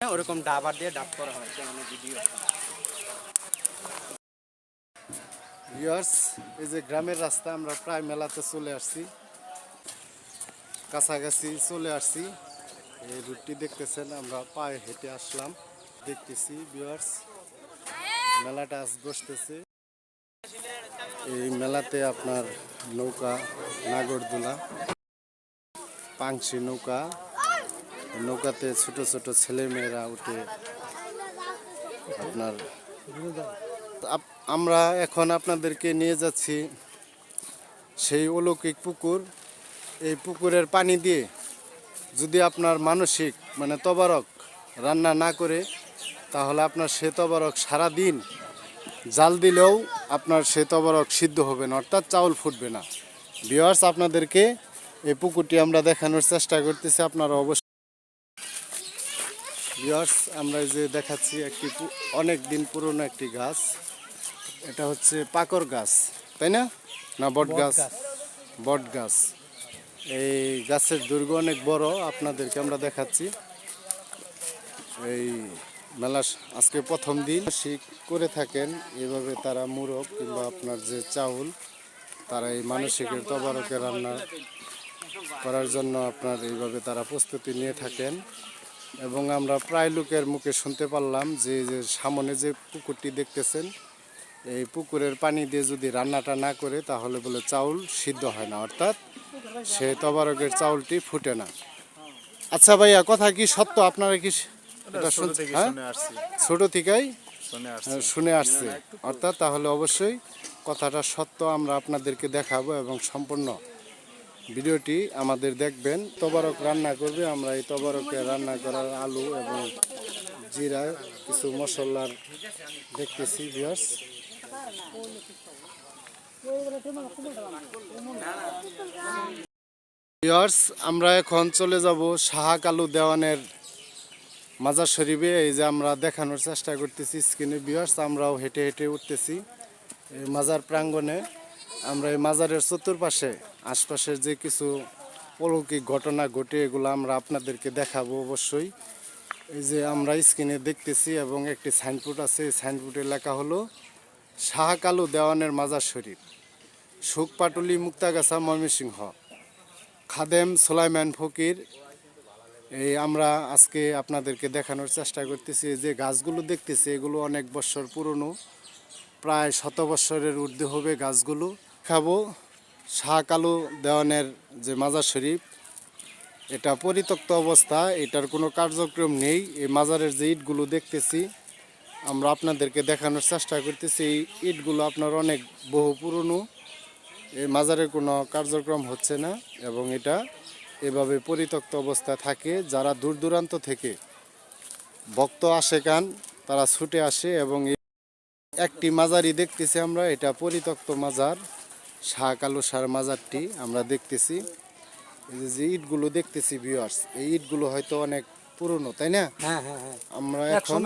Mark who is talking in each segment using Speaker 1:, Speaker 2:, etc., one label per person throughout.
Speaker 1: ওরকম ডাবার দিয়ে ডাব করা হয় যেমন ভিডিও।
Speaker 2: ভিউয়ার্স এই যে গ্রামের রাস্তা, আমরা প্রায় মেলাতে চলে আসছি। কাছাকাছি চলে আসছি। এই রুটটি দেখতেছেন, আমরা পায়ে হেঁটে আসলাম। দেখতেছি ভিউয়ার্স মেলাটা আজ বসতেছে। এই মেলাতে আপনার নৌকা, নাগরদোলা, পাংশি নৌকা নৌকাতে ছোট ছোট ছেলে মেয়েরা উঠে আপনার আমরা এখন আপনাদেরকে নিয়ে যাচ্ছি সেই অলৌকিক পুকুর। এই পুকুরের পানি দিয়ে যদি আপনার মানসিক মানে তবারক রান্না না করে, তাহলে আপনার সে তবারক সারাদিন জাল দিলেও আপনার সে তবারক সিদ্ধ হবে না, অর্থাৎ চাউল ফুটবে না। বিয়ার্স আপনাদেরকে এই পুকুরটি আমরা দেখানোর চেষ্টা করতেছি, আপনারা অবশ্যই বিয়ার্স আমরা এই যে দেখাচ্ছি একটি অনেক দিন পুরনো একটি গাছ। এটা হচ্ছে পাকর গাছ তাই না? না বট গাছ? বট গাছ। এই গাছের দুর্গ অনেক বড় আপনাদেরকে আমরা দেখাচ্ছি। এই মেলা আজকে প্রথম দিন। শিখ করে থাকেন এভাবে তারা মুরগ কিংবা আপনার যে চাউল তারা এই মানসিকের তবারকে রান্না করার জন্য আপনার এইভাবে তারা প্রস্তুতি নিয়ে থাকেন। এবং আমরা প্রায় লোকের মুখে শুনতে পারলাম যে যে সামনে যে পুকুরটি দেখতেছেন এই পুকুরের পানি দিয়ে যদি রান্নাটা না করে তাহলে বলে চাউল সিদ্ধ হয় না অর্থাৎ সে তবারকের চাউলটি ফুটে না। আচ্ছা ভাইয়া কথা কি সত্য? আপনারা কি
Speaker 3: ছোট
Speaker 2: হ্যাঁ?
Speaker 3: শুনে
Speaker 2: থেকেই?
Speaker 3: শুনে
Speaker 2: শুনে আসছে। অর্থাৎ তাহলে অবশ্যই কথাটা সত্য আমরা আপনাদেরকে দেখাবো এবং সম্পূর্ণ ভিডিওটি আমাদের দেখবেন, তবারক রান্না করবে, আমরা এই তবারকে রান্না করার আলু এবং জিরা, কিছু মশলার দেখতেছি ভিউয়ার্স ভিউয়ার্স আমরা এখন চলে যাব শাহাক আলু দেওয়ানের মাজার শরীফে। এই যে আমরা দেখানোর চেষ্টা করতেছি স্ক্রিনে ভিউয়ার্স আমরাও হেঁটে হেঁটে উঠতেছি মাজার প্রাঙ্গণে। আমরা এই মাজারের চতুর্পাশে, আশপাশের যে কিছু অলৌকিক ঘটনা ঘটে, এগুলো আমরা আপনাদেরকে দেখাবো অবশ্যই। এই যে আমরা স্ক্রিনে দেখতেছি এবং একটি সাইনবোর্ড আছে, এই সাইনবোর্ডে লেখা হলো, শাহ কালু দেওয়ানের মাজার শরীফ সুখপাটুলি মুক্তাগাছা ময়মনসিংহ, খাদেম সোলাইমান ফকির। এই আমরা আজকে আপনাদেরকে দেখানোর চেষ্টা করতেছি। যে গাছগুলো দেখতেছি, এগুলো অনেক বছর পুরনো, প্রায় শত বছরের ঊর্ধ্বে হবে গাছগুলো। খাব। শাহ কালু দেওয়ানের যে মাজার শরীফ, এটা পরিত্যক্ত অবস্থা, এটার কোনো কার্যক্রম নেই। এই মাজারের যে ইটগুলো দেখতেছি, আমরা আপনাদেরকে দেখানোর চেষ্টা করতেছি। এই ইটগুলো আপনার অনেক বহু পুরনো। এই মাজারের কোনো কার্যক্রম হচ্ছে না এবং এটা এভাবে পরিত্যক্ত অবস্থায় থাকে। যারা দূর দূরান্ত থেকে ভক্ত আসে কান, তারা ছুটে আসে এবং একটি মাজারই দেখতেছি আমরা, এটা পরিত্যক্ত মাজার। শাহ কালু সার মাজারটি আমরা দেখতেছি। যে ইটগুলো দেখতেছি ভিউয়ার্স এই ইটগুলো হয়তো অনেক পুরনো তাই না?
Speaker 1: হ্যাঁ হ্যাঁ হ্যাঁ।
Speaker 2: আমরা এখন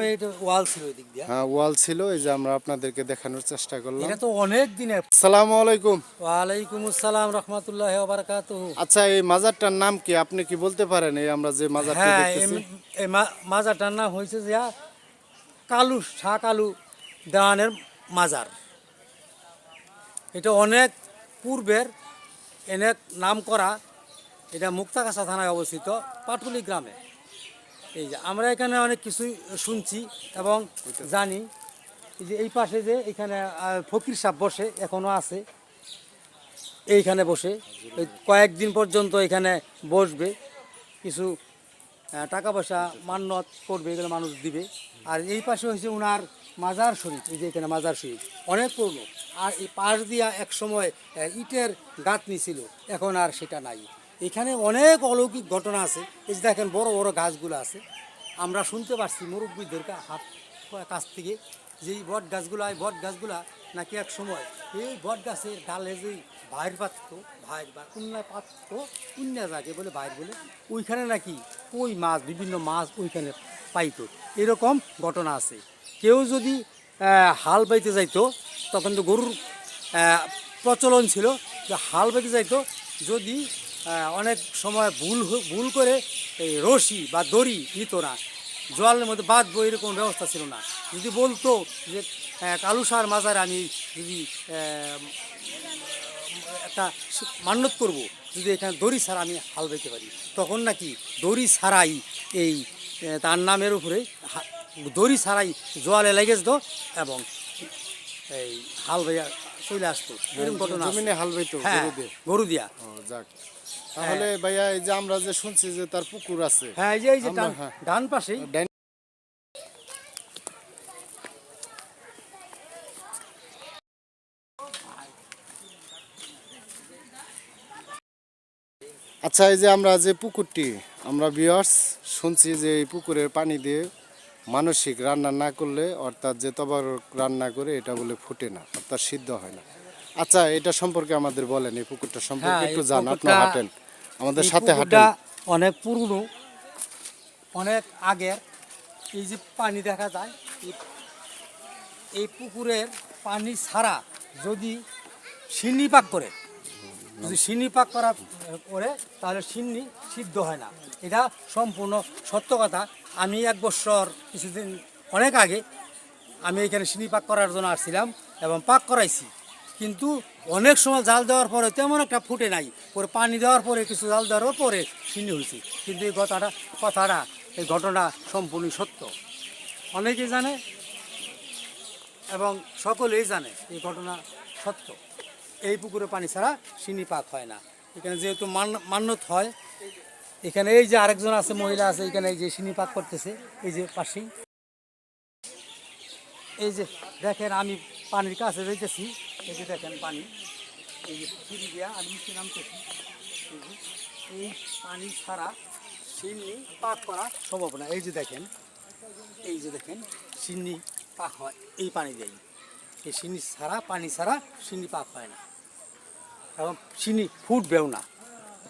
Speaker 1: ওয়াল ছিল
Speaker 2: হ্যাঁ ওয়াল ছিল এই যে আমরা আপনাদেরকে দেখানোর চেষ্টা করলাম।
Speaker 1: এটা তো অনেক দিনের
Speaker 2: আসসালামু আলাইকুম।
Speaker 1: ওয়ালাইকুম আসসালাম রহমতুল্লাহ বারাকাতুহু।
Speaker 2: আচ্ছা এই মাজারটার নাম কি? আপনি কি বলতে পারেন এই আমরা যে মাজারটি দেখতেছি?
Speaker 1: এই মাজারটার নাম হয়েছে যে কালু শাহ কালু দেওয়ানের মাজার। এটা অনেক পূর্বের অনেক নাম করা এটা মুক্তাগাছা থানায় অবস্থিত পাটুলি গ্রামে। এই যে আমরা এখানে অনেক কিছুই শুনছি এবং জানি যে এই পাশে যে এখানে ফকির সাহেব বসে এখনও আছে। এইখানে বসে কয়েকদিন পর্যন্ত এখানে বসবে। কিছু টাকা পয়সা মান্যত করবে, এগুলো মানুষ দিবে। আর এই পাশে হয়েছে ওনার মাজার শরীফ, এই যে এখানে মাজার শরীফ, অনেক পুরনো। আর এই পাশ দিয়া এক সময় ইটের গাঁথনি ছিল, এখন আর সেটা নাই। এখানে অনেক অলৌকিক ঘটনা আছে। এই যে দেখেন, বড় বড় গাছগুলো আছে। আমরা শুনতে পারছি মুরব্বীদের হাত, কাছ থেকে, যে এই বট গাছগুলা, এই বট গাছগুলা নাকি এক সময়, এই বট গাছের ডালে যে ভাইর পাততো ভাইর বা কুন্যা পাততো কুন্যা যাকে বলে ভাইর বলে, ওইখানে নাকি ওই মাছ, বিভিন্ন মাছ ওইখানে পাইতো। এরকম ঘটনা আছে। কেউ যদি হাল বাইতে যাইতো, তখন তো গরুর প্রচলন ছিল। যে হাল বাইতে যাইতো, যদি অনেক সময় ভুল ভুল করে এই রশি বা দড়ি নিত না। জলের মধ্যে বাঁধবো এরকম ব্যবস্থা ছিল না। যদি বলতো যে কালুসার মাজারে আমি যদি একটা মান্যত করব, যদি এখানে দড়ি ছাড়া আমি হাল বেঁধতে পারি, তখন নাকি দড়ি ছাড়াই এই তার নামের উপরে দড়ি ছাড়াই জোয়ালে লেগে যেত এবং এই হাল ভাইয়া চলে আসতো। এরকম ঘটনা
Speaker 2: জমিনে হাল বাইতো
Speaker 1: হ্যাঁ
Speaker 2: গরু দিয়া। যাক। তাহলে ভাইয়া এই যে আমরা যে শুনছি যে তার পুকুর আছে
Speaker 1: হ্যাঁ এই যে এই যে ডান-
Speaker 2: হ্যাঁ।
Speaker 1: ডান পাশেই।
Speaker 2: আচ্ছা এই যে আমরা যে পুকুরটি আমরা বিয়ার্স শুনছি যে এই পুকুরের পানি দিয়ে মানসিক রান্না না করলে অর্থাৎ যে তবারক রান্না করে এটা বলে ফুটে না অর্থাৎ সিদ্ধ হয় না। আচ্ছা এটা সম্পর্কে আমাদের বলেন এই পুকুরটা সম্পর্কে
Speaker 1: হ্যাঁ,
Speaker 2: একটু জান আপনি হাঁটেন আমাদের সাথে হাঁটেন
Speaker 1: অনেক পুরনো অনেক আগের। এই যে পানি দেখা যায় এই- এই পুকুরের পানি ছাড়া যদি সিন্নি পাক করে যদি সিন্নি পাক করা করে তাহলে সিন্নি সিদ্ধ হয় না। এটা সম্পূর্ণ সত্য কথা। আমি এক বছর কিছুদিন, অনেক আগে আমি এখানে সিন্নি পাক করার জন্য আসছিলাম এবং পাক করাইছি। কিন্তু অনেক সময় জাল দেওয়ার পরে তেমন একটা ফুটে নাই। পরে পানি দেওয়ার পরে কিছু জাল দেওয়ার পরে সিন্নি হয়েছে। কিন্তু এই কথাটা কথাটা, এই ঘটনা সম্পূর্ণ সত্য। অনেকেই জানে এবং সকলেই জানে এই ঘটনা সত্য। এই পুকুরে পানি ছাড়া সিনি পাক হয় না। এখানে যেহেতু মান- মান্যত হয় এখানে এই যে আরেকজন আছে, মহিলা আছে, এখানে এই যে সিনি পাক করতেছে, এই যে পাশেই। এই যে দেখেন, আমি পানির কাছে যাইতেছি। এই যে দেখেন পানি। এই যে সিঁড়ি দিয়া আমি নিচে নামতেছি। এই পানি ছাড়া সিন্নি পাক করা সম্ভব না। এই যে দেখেন, এই যে দেখেন সিন্নি পাক হয় এই পানি দিয়েই। এই সিন্নি ছাড়া, পানি ছাড়া সিন্নি পাক হয় না। এবং চিনি ফুটবেও না।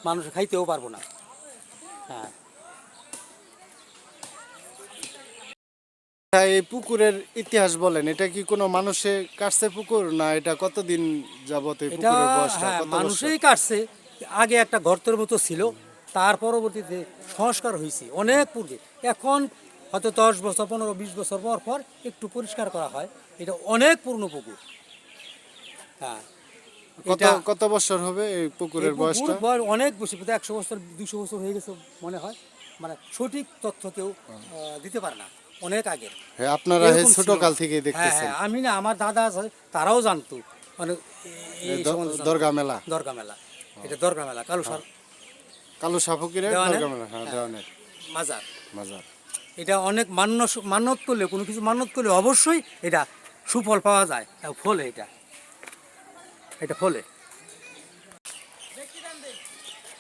Speaker 1: মানুষ খাইতেও পারব না। হ্যাঁ।
Speaker 2: এই পুকুরের ইতিহাস বলেন এটা কি কোনো মানুষে কাটছে পুকুর না এটা কতদিন যাবত এই
Speaker 1: এটা
Speaker 2: পুকুরের বয়সটা
Speaker 1: হ্যাঁ
Speaker 2: কত?
Speaker 1: মানুষই কাটছে। আগে একটা গর্তের মতো ছিল তার পরবর্তীতে সংস্কার হয়েছে অনেক পূর্বে। এখন হয়তো দশ বছর পনেরো বিশ বছর পর পর একটু পরিষ্কার করা হয়। এটা অনেক পুরনো পুকুর। হ্যাঁ।
Speaker 2: কত বছর হবে এই পুকুরের বয়সটা?
Speaker 1: অনেক বেশি একশো বছর দুশো বছর হয়ে গেছে মনে হয়। মানে সঠিক তথ্য কেউ দিতে পারে না অনেক
Speaker 2: হ্যাঁ আপনারা ছোট কাল
Speaker 1: হ্যাঁ
Speaker 2: দেখতেছেন।
Speaker 1: হ্যাঁ আমি না আমার দাদা তারাও জানতো। মানে।
Speaker 2: দরগা মেলা?
Speaker 1: দরগা মেলা। এটা দরগা মেলা কালু সার।
Speaker 2: কালু সাফকিরের
Speaker 1: দেওয়ানের?
Speaker 2: দরগা মেলা হ্যাঁ দেওয়ানের।
Speaker 1: মাজার।
Speaker 2: মাজার।
Speaker 1: এটা অনেক মান্য মান্যত করলে কোনো কিছু মান্যত করলে অবশ্যই এটা সুফল পাওয়া যায় ফলে এটা। এটা ফলে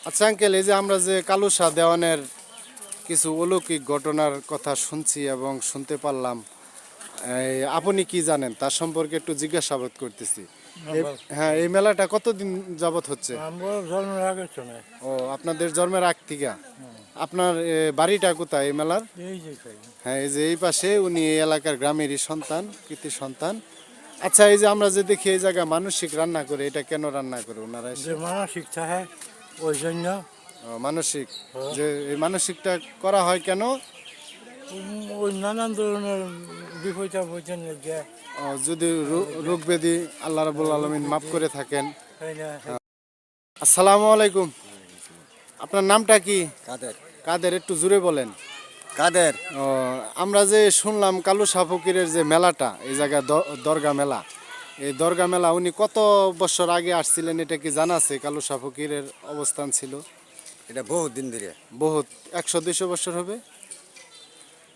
Speaker 2: আচ্ছা আঙ্কেল এই যে আমরা যে কালুসা দেওয়ানের কিছু অলৌকিক ঘটনার কথা শুনছি এবং শুনতে পারলাম আপনি কি জানেন? তার সম্পর্কে একটু জিজ্ঞাসাবাদ করতেছি। হ্যাঁ এই মেলাটা কতদিন যাবত হচ্ছে?
Speaker 3: জন্মের
Speaker 2: ও আপনাদের জন্মের আগ থেকে? আপনার বাড়িটা কোথায় এই মেলার। হ্যাঁ এই যে এই পাশে উনি এই এলাকার গ্রামেরই সন্তান কৃতি সন্তান। আচ্ছা এই যে আমরা যে দেখি এই জায়গায় মানসিক রান্না করে এটা কেন রান্না করে ওনারা
Speaker 3: যে মানসিক থাকে ওই জন্য।
Speaker 2: মানসিক। যে এই মানসিকটা করা হয় কেন?
Speaker 3: ওই নানান ধরনের বিপদ আপদের যে।
Speaker 2: যদি রোগ ব্যাধি আল্লাহ রাবুল আলমিন মাফ করে থাকেন। আসসালামু আলাইকুম। আপনার নামটা কি?
Speaker 4: কাদের?
Speaker 2: কাদের একটু জুড়ে বলেন।
Speaker 4: কাদের?
Speaker 2: ও, আমরা যে শুনলাম কালু সাফকিরের যে মেলাটা এই জায়গায় দ- দরগা মেলা। এই দরগা মেলা উনি কত বছর আগে আসছিলেন এটা কি জানা আছে? কালু সাফকিরের অবস্থান ছিল?
Speaker 4: এটা বহুত দিন ধরে।
Speaker 2: বহুত একশো দুইশো বছর হবে?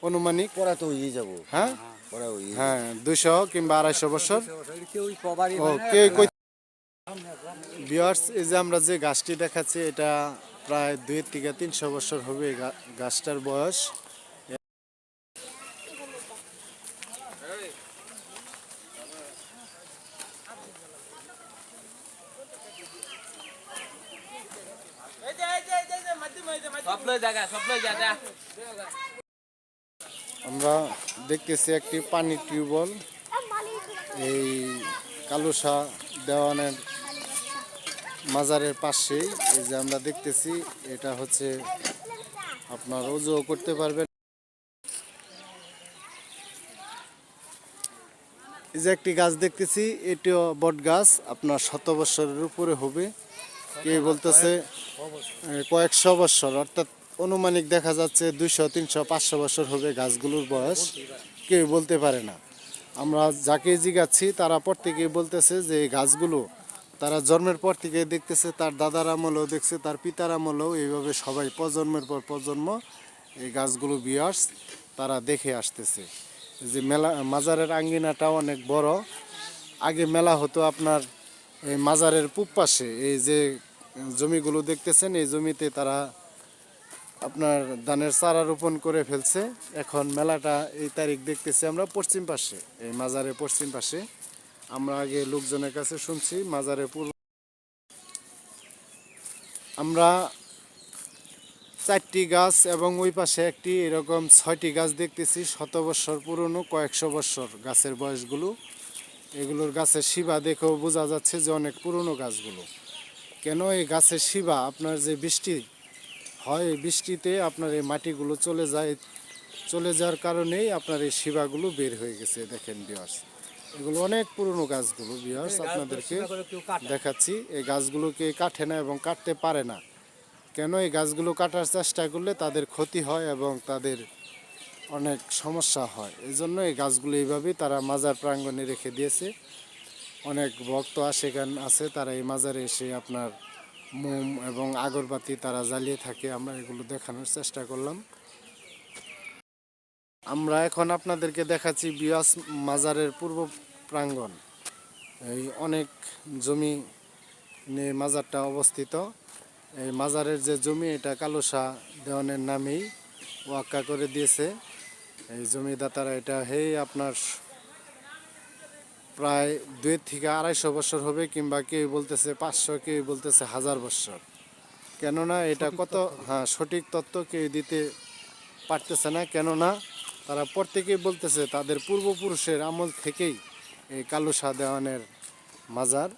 Speaker 2: অনুমানিক?
Speaker 4: পরে তো ইয়ে যাব।
Speaker 2: হ্যাঁ? হ্যাঁ দুইশো কিংবা আড়াইশো বছর? ও কে কই বিয়ার্স এই যে আমরা যে গাছটি দেখাচ্ছি এটা প্রায় দুই থেকে তিনশো বছর হবে গাছটার বয়স। দেখতেছি একটি পানি টিউবওয়েল। এই কালুসা দেওয়ানের মাজারের পাশেই এই যে আমরা দেখতেছি, এটা হচ্ছে আপনার ওজো করতে পারবেন। এই যে একটি গাছ দেখতেছি, এটিও বট গাছ, আপনার শত বৎসরের উপরে হবে। কে বলতেছে কয়েকশো বৎসর অর্থাৎ অনুমানিক দেখা যাচ্ছে দুইশো, তিনশো, পাঁচশো বছর হবে গাছগুলোর বয়স। কেউ বলতে পারে না। আমরা যাকে জিগাচ্ছি তারা প্রত্যেকেই বলতেছে যে গাছগুলো তারা জন্মের পর থেকে দেখতেছে, তার দাদার আমলেও দেখছে, তার পিতার আমলেও এইভাবে সবাই প্রজন্মের পর প্রজন্ম এই গাছগুলো বিয়ার্স, তারা দেখে আসতেছে। যে মেলা, মাজারের আঙ্গিনাটাও অনেক বড়। আগে মেলা হতো আপনার এই মাজারের পূব পাশে, এই যে জমিগুলো দেখতেছেন, এই জমিতে তারা আপনার ধানের চারা রোপণ করে ফেলছে। এখন মেলাটা এই তারিখ দেখতেছি আমরা পশ্চিম পাশে, এই মাজারের পশ্চিম পাশে। আমরা আগে লোকজনের কাছে শুনছি, মাজারে পূর্ব আমরা চারটি গাছ এবং ওই পাশে একটি এরকম ছয়টি গাছ দেখতেছি, শত বছর পুরনো, কয়েকশো বৎসর গাছের বয়সগুলো। এগুলোর গাছের শিবা দেখেও বোঝা যাচ্ছে যে অনেক পুরনো গাছগুলো। কেন এই গাছের শিবা? আপনার যে বৃষ্টি হয় বৃষ্টিতে আপনার এই মাটিগুলো চলে যায় চলে যাওয়ার কারণেই আপনার এই শিবাগুলো বের হয়ে গেছে দেখেন বিয়ার্স এগুলো অনেক পুরনো গাছগুলো বিয়ার্স আপনাদেরকে দেখাচ্ছি। এই গাছগুলোকে কাটে না এবং কাটতে পারে না। কেন এই গাছগুলো কাটার চেষ্টা করলে তাদের ক্ষতি হয় এবং তাদের অনেক সমস্যা হয়। এই জন্য এই গাছগুলো এইভাবেই তারা মাজার প্রাঙ্গণে রেখে দিয়েছে। অনেক ভক্ত আসে আছে তারা এই মাজারে এসে আপনার মোম এবং আগরবাতি তারা জ্বালিয়ে থাকে, আমরা এগুলো দেখানোর চেষ্টা করলাম। আমরা এখন আপনাদেরকে দেখাচ্ছি বিয়াস মাজারের পূর্ব প্রাঙ্গণ। এই অনেক জমি নিয়ে মাজারটা অবস্থিত। এই মাজারের যে জমি, এটা কালোসা দেওয়ানের নামেই ওয়াক্কা করে দিয়েছে। এই জমিদাতারা এটা, হেই, আপনার প্রায় দুই থেকে আড়াইশো বছর হবে কিংবা কেউ বলতেছে পাঁচশো কেউ বলতেছে হাজার বছর। কেননা এটা কত হ্যাঁ সঠিক তথ্য কেউ দিতে পারতেছে না। কেননা তারা প্রত্যেকেই বলতেছে তাদের পূর্বপুরুষের আমল থেকেই এই কালুসা দেওয়ানের মাজার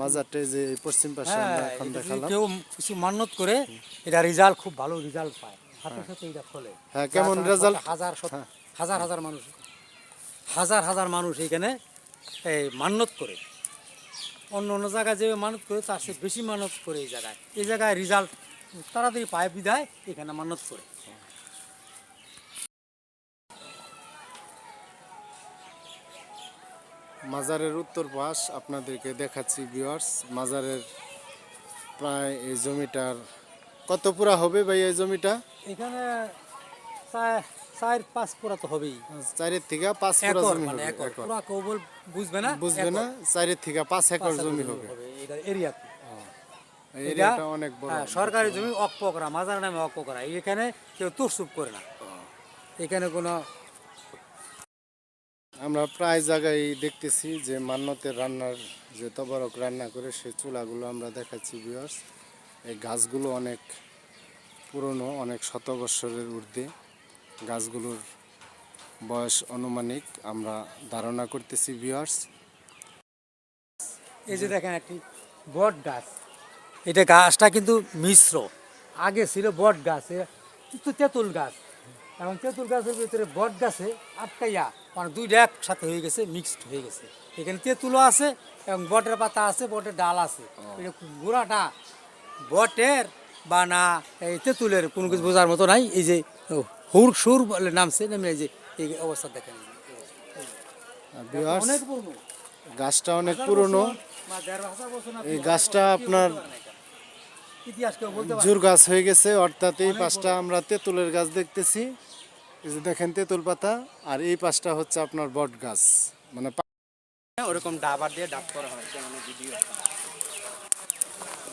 Speaker 2: মাজারটা যে পশ্চিম পাশে আমরা
Speaker 1: হ্যাঁ
Speaker 2: এখন দেখালাম।
Speaker 1: কেউ কিছু মান্যত করে এটা রেজাল্ট খুব ভালো রেজাল্ট পায়। সাথে সাথে এটা ফলে।
Speaker 2: হ্যাঁ, কেমন রেজাল্ট?
Speaker 1: হাজার হাজার হাজার মানুষ হাজার হাজার মানুষ এখানে এই মান্যত করে। অন্য অন্য জায়গায় যে মানত করে তার চেয়ে বেশি মানত করে এই জায়গায়। এই জায়গায় রেজাল্ট তাড়াতাড়ি পায় বিদায় এখানে মানত করে।
Speaker 2: মাজারের উত্তর পাশ আপনাদেরকে দেখাচ্ছি ভিউয়ার্স মাজারের প্রায় এই জমিটার কত পুরা হবে ভাই এই জমিটা?
Speaker 1: এখানে চার- চার পাঁচ পুরা তো হবেই।
Speaker 2: চারের থেকে পাঁচ পুরা জমি
Speaker 1: মানে
Speaker 2: হবে
Speaker 1: একর। পুরা কেউ বল বুঝবে না?
Speaker 2: বুঝবে না চারের থেকে পাঁচ একর জমি হবে।
Speaker 1: এটা এরিয়াতে
Speaker 2: এরিয়াটা অনেক বড়।
Speaker 1: হ্যাঁ, সরকারি জমি অক্প করা মাজার নামে অক্প করা এখানে কেউ তুরসুপ করে না। এখানে কোনো
Speaker 2: আমরা প্রায় জায়গায় দেখতেছি যে মান্যতের রান্নার যে তবরক রান্না করে সে চুলাগুলো আমরা দেখাচ্ছি ভিউয়ার্স এই গাছগুলো অনেক পুরনো অনেক শত বৎসরের ঊর্ধ্বে। গাছগুলোর বয়স অনুমানিক আমরা ধারণা করতেছি ভিউয়ার্স
Speaker 1: এই যে দেখেন একটি বট গাছ। এটা গাছটা কিন্তু মিশ্র। আগে ছিল বট গাছ কিন্তু তেঁতুল গাছ। এখন তেঁতুল গাছের ভিতরে বট গাছে আটকাইয়া মানে দুইটা একসাথে হয়ে গেছে মিক্সড হয়ে গেছে। এখানে তেঁতুলও আছে এবং বটের পাতা আছে বটের ডাল আছে। এটা গোড়াটা বটের বা না এই তেঁতুলের কোনো কিছু বোঝার মতো নাই। এই যে হুর সুর বলে নামছে নেমে যে এই অবস্থা দেখেন।
Speaker 2: ভিউয়ার্স
Speaker 1: অনেক পুরনো।
Speaker 2: গাছটা অনেক পুরনো। এই গাছটা আপনার জোর গাছ হয়ে গেছে অর্থাৎ এই পাশটা আমরা তেঁতুলের গাছ দেখতেছি। দেখেন তেঁতুল পাতা আর এই পাশটা হচ্ছে আপনার বট গাছ। মানে
Speaker 5: ওরকম ডাবার দিয়ে ডাব করা হয় ভিডিও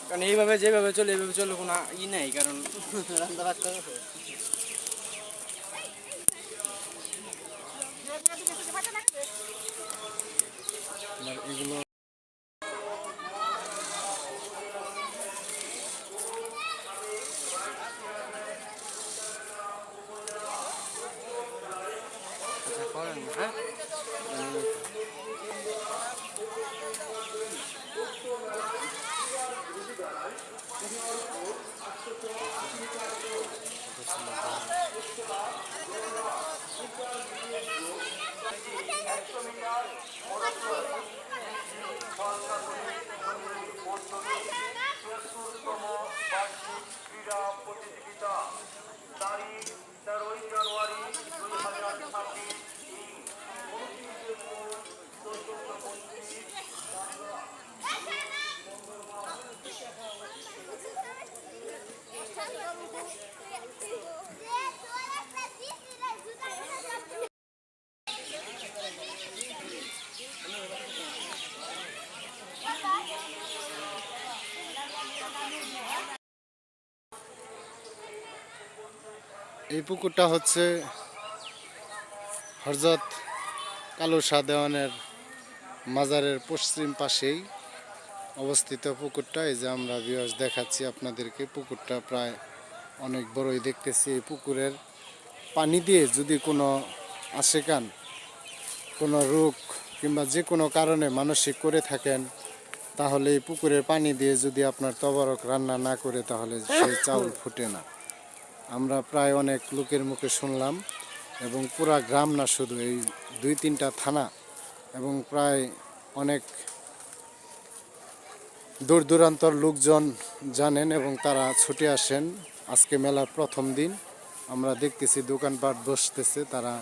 Speaker 5: কারণ এইভাবে যেভাবে চলে এইভাবে চলে কোনো ই নেই কারণ
Speaker 2: আপনার এগুলো
Speaker 5: ক্রীড়া প্রতিযোগিতা তারিখ তেরোই জানুয়ারি দুই হাজার ছাব্বিশ
Speaker 2: এই পুকুরটা হচ্ছে হরজত কালু শাহ দেওয়ানের মাজারের পশ্চিম পাশেই অবস্থিত পুকুরটা। এই যে আমরা বিয়াস দেখাচ্ছি আপনাদেরকে পুকুরটা প্রায় অনেক বড়ই দেখতেছি। এই পুকুরের পানি দিয়ে যদি কোনো আশেকান কোনো রোগ কিংবা যে কোনো কারণে মানসিক করে থাকেন তাহলে এই পুকুরের পানি দিয়ে যদি আপনার তবরক রান্না না করে তাহলে সেই চাউল ফুটে না। আমরা প্রায় অনেক লোকের মুখে শুনলাম এবং পুরা গ্রাম না শুধু, এই দুই তিনটা থানা এবং প্রায় অনেক দূর দূরান্তর লোকজন জানেন এবং তারা ছুটে আসেন। আজকে মেলার প্রথম দিন। আমরা দেখতেছি দোকানপাট বসতেছে তারা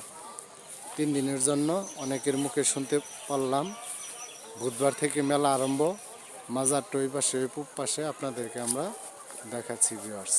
Speaker 2: তিন দিনের জন্য। অনেকের মুখে শুনতে পারলাম। বুধবার থেকে মেলা আরম্ভ। মাজার টই পাশে পূব পাশে। আপনাদেরকে আমরা দেখাচ্ছি ভিউয়ার্স